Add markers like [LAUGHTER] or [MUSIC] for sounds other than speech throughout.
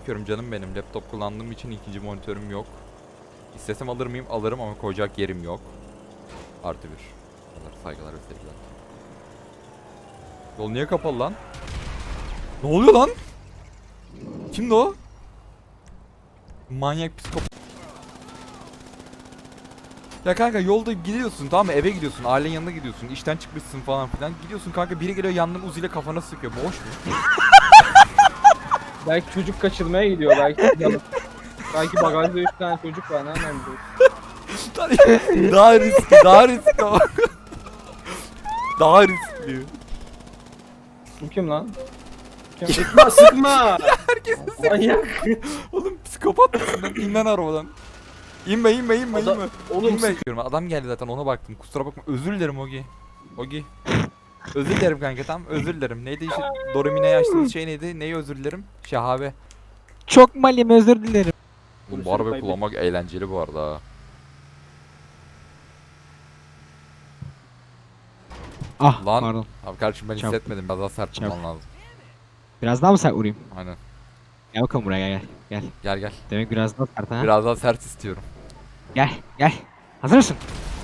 bakıyorum canım benim. Laptop kullandığım için ikinci monitörüm yok. İstesem alır mıyım? Alırım ama koyacak yerim yok. Artı bir. Kadar Saygılar ve sevgiler. Yol niye kapalı lan? Ne oluyor lan? Kimdi o? Manyak psikop. Ya kanka yolda gidiyorsun tamam mı eve gidiyorsun ailenin yanına gidiyorsun işten çıkmışsın falan filan gidiyorsun kanka biri geliyor yandan uziyle kafana sıkıyor boş mu? Belki çocuk kaçırmaya gidiyor belki. belki bagajda 3 tane çocuk var nereden biliyorsun? [LAUGHS] daha riskli daha riskli daha riskli. Bu kim lan? Kim? Sıkma sıkma. Manyak. Oğlum psikopat mısın lan? İn lan arabadan. İnme inme inme Adam- inme. Oğlum İnme. Adam geldi zaten ona baktım kusura bakma özür dilerim Ogi. Ogi. Özür dilerim kanka tamam özür dilerim. Neydi işte Doremine'ye açtığımız şey neydi? Neyi özür dilerim? Şahabe. Çok malim özür dilerim. Bu Konuşuyor, arabayı kullanmak eğlenceli bu arada. ha. Ah Lan. pardon. Abi kardeşim ben Çabuk. hissetmedim. Biraz daha sert Çabuk. vurman lazım. Biraz daha mı sert vurayım? Aynen. Gel bakalım buraya gel gel. Gel. Gel gel. Demek biraz daha sert ha. Biraz daha sert istiyorum. Gel gel. Hazır mısın?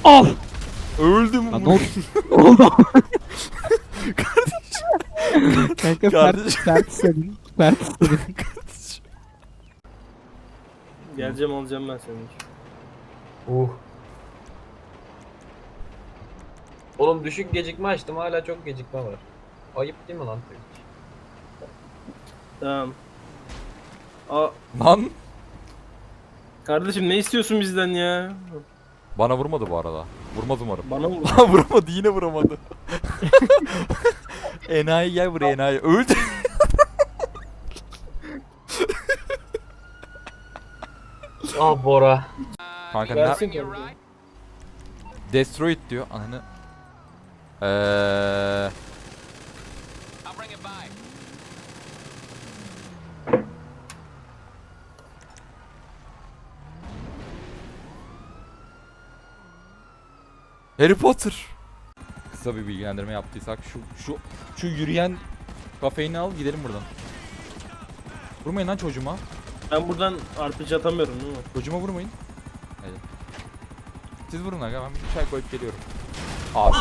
Al. Öldüm. Lan ne oldu? [LAUGHS] oldu. Kardeşim. Kanka Kardeşim. sert istedin. Sert istedin. Geleceğim alacağım ben seni. Uh. Oğlum düşük gecikme açtım hala çok gecikme var. Ayıp değil mi lan Twitch? Tamam. Aa, Lan. kardeşim ne istiyorsun bizden ya? Bana vurmadı bu arada. Vurmaz umarım. Bana mı? Ha [LAUGHS] vuramadı yine vuramadı. [LAUGHS] enayi gel buraya enayi. Öldü. Ah Bora. Kanka ne? Versin kardeşim. Destroy it diyor. Ananı. Eee. Harry Potter. Kısa bir bilgilendirme yaptıysak şu şu şu yürüyen kafeini al gidelim buradan. Vurmayın lan çocuğuma. Ben buradan RPG atamıyorum değil mi? Çocuğuma vurmayın. Hadi. Siz vurun aga ben bir çay koyup geliyorum. Abi.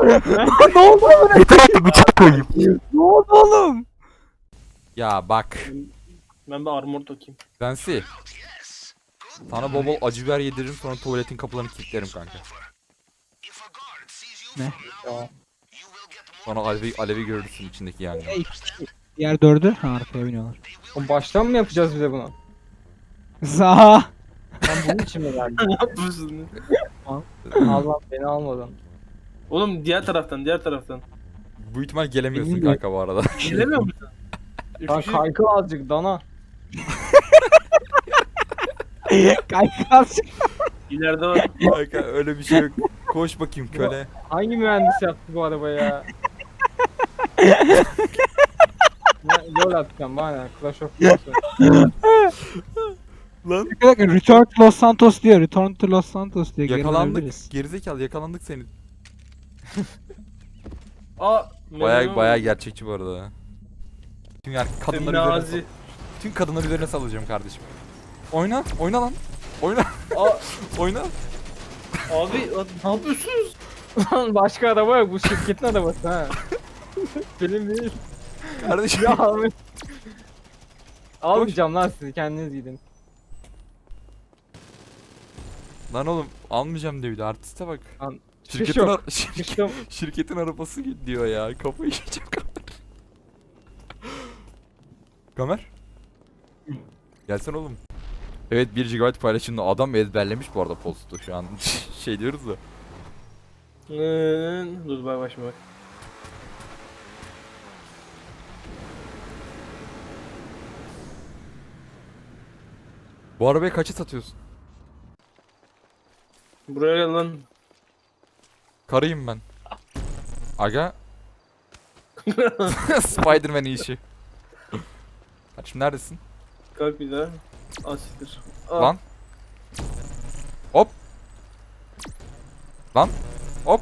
[LAUGHS] ne oldu oğlum? Yeter artık bıçak koyayım. ne oldu oğlum? Ya bak. Ben bir armor takayım. Sensi. Sana bol bol acı biber yediririm sonra tuvaletin kapılarını kilitlerim kanka. Ne? Sonra alevi, alevi görürsün içindeki yangını. Hey, Diğer dördü ha, arkaya biniyorlar. Oğlum baştan mı yapacağız bize bunu? Zaha. Ben bunun için mi geldim? [LAUGHS] ne yapıyorsun? Allah beni almadan. Oğlum diğer taraftan diğer taraftan. Bu ihtimal gelemiyorsun Bilmiyorum. kanka bu arada. [LAUGHS] Gelemiyor musun? Lan kaykıl azıcık dana. [LAUGHS] Kaykaz. İleride var. kanka öyle bir şey yok. Koş bakayım köle. Hangi mühendis yaptı bu arabayı ya? [LAUGHS] Ne Lol atacağım bana? Clash of Clans. Lan. Bir dakika Return to Los Santos diyor. Return to Los Santos diyor. Geri Yakalandık. dönebiliriz. Gerizekalı yakalandık seni. Aa. Baya baya gerçekçi bu arada. Tüm yer kadınları üzerine sal-. Tüm kadınları üzerine salacağım kardeşim. Oyna, oyna lan. Oyna, Aa, [LAUGHS] oyna. Abi ne yapıyorsunuz? Lan başka araba yok bu şirketin arabası ha. Benim değil. Kardeşim. Ya Ahmet. Almayacağım lan sizi kendiniz gidin. Lan oğlum almayacağım diyor bir de artiste bak. Lan, Şirketin, yok. ar- şirket- Çıktım. şirketin arabası diyor ya. Kafayı yiyeceğim Kamer. Kamer. Gelsene oğlum. Evet 1 GB paylaşımda adam ezberlemiş bu arada postu şu an [LAUGHS] şey diyoruz da. Ee, Dur bak başıma bak. Bu arabayı kaça satıyorsun? Buraya gel lan. Karıyım ben. Aga. [LAUGHS] [LAUGHS] Spider-Man işi. Kardeşim neredesin? Kalk bir daha. Asittir. Aa, Lan. Hop. Lan. Hop.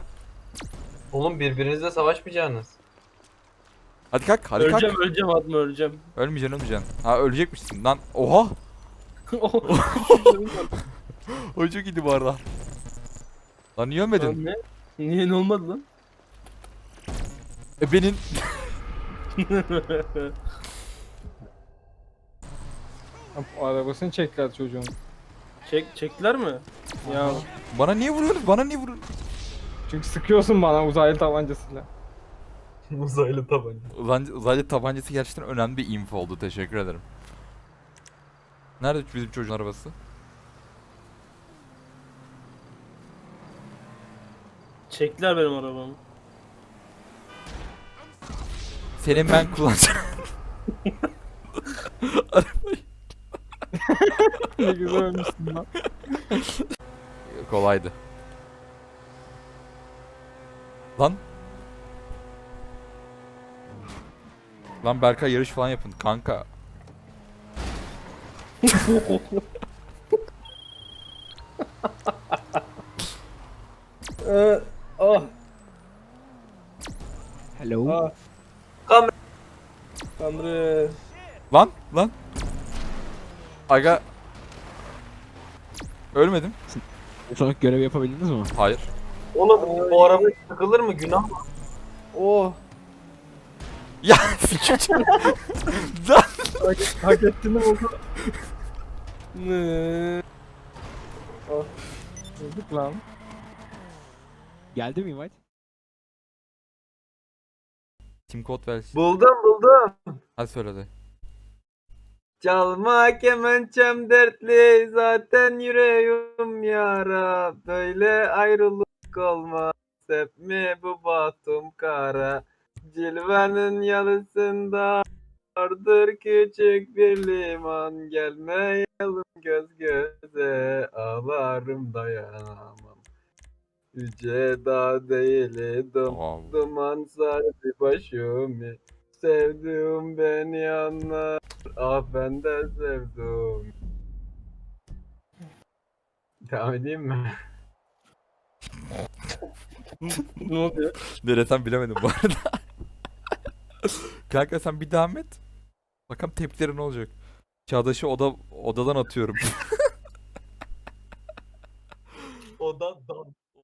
Oğlum birbirinizle savaşmayacaksınız. Hadi kalk hadi kalk. öleceğim öleceğim atma öleceğim. Ölmeyeceksin ölmeyeceksin. Ha ölecekmişsin lan. Oha. [LAUGHS] O çok iyiydi bu arada. Lan niye ölmedin? Lan ne? Niye ne olmadı lan? E benim [LAUGHS] arabasını çektiler çocuğun. Çek, çektiler mi? Ya bana niye vuruyorsunuz? Bana niye vuruyorsunuz? Çünkü sıkıyorsun bana uzaylı tabancasıyla. [LAUGHS] Uzaylı tabanca. Uzaylı, uzaylı tabancası gerçekten önemli bir info oldu. Teşekkür ederim. Nerede bizim çocuğun arabası? çektiler benim arabamı. Senin ben kullanacağım. [LAUGHS] ne güzel ölmüşsün lan. Kolaydı. Lan. Lan Berkay yarış falan yapın kanka. Ee, ah, Hello. ah. Tanrı. Lan lan. Aga. Ölmedim. Sonra görev yapabildiniz mi? Hayır. Oğlum bu araba takılır mı günah mı? Oh. [LAUGHS] Ya [LAUGHS] Lan. Hak ettin mi oldu? Ne? Öldük lan. Geldi mi invite? Team Code ver. Buldum buldum. Hadi söyle de. Çalma kemençem dertli zaten yüreğim yara. Böyle ayrılık olmaz hep mi bu bahtım kara? Cilvenin yalısında vardır küçük bir liman. Gelmeyelim göz göze ağlarım dayanamam. Yüce dağ değildim Wow. Duman sardı başımı Sevdiğim beni anlar. Ah ben de sevdim. Devam edeyim mi? ne oluyor? Nereden bilemedim bu arada. Kanka sen bir devam et. Bakalım tepkileri ne olacak. Çağdaş'ı oda, odadan atıyorum. Odadan.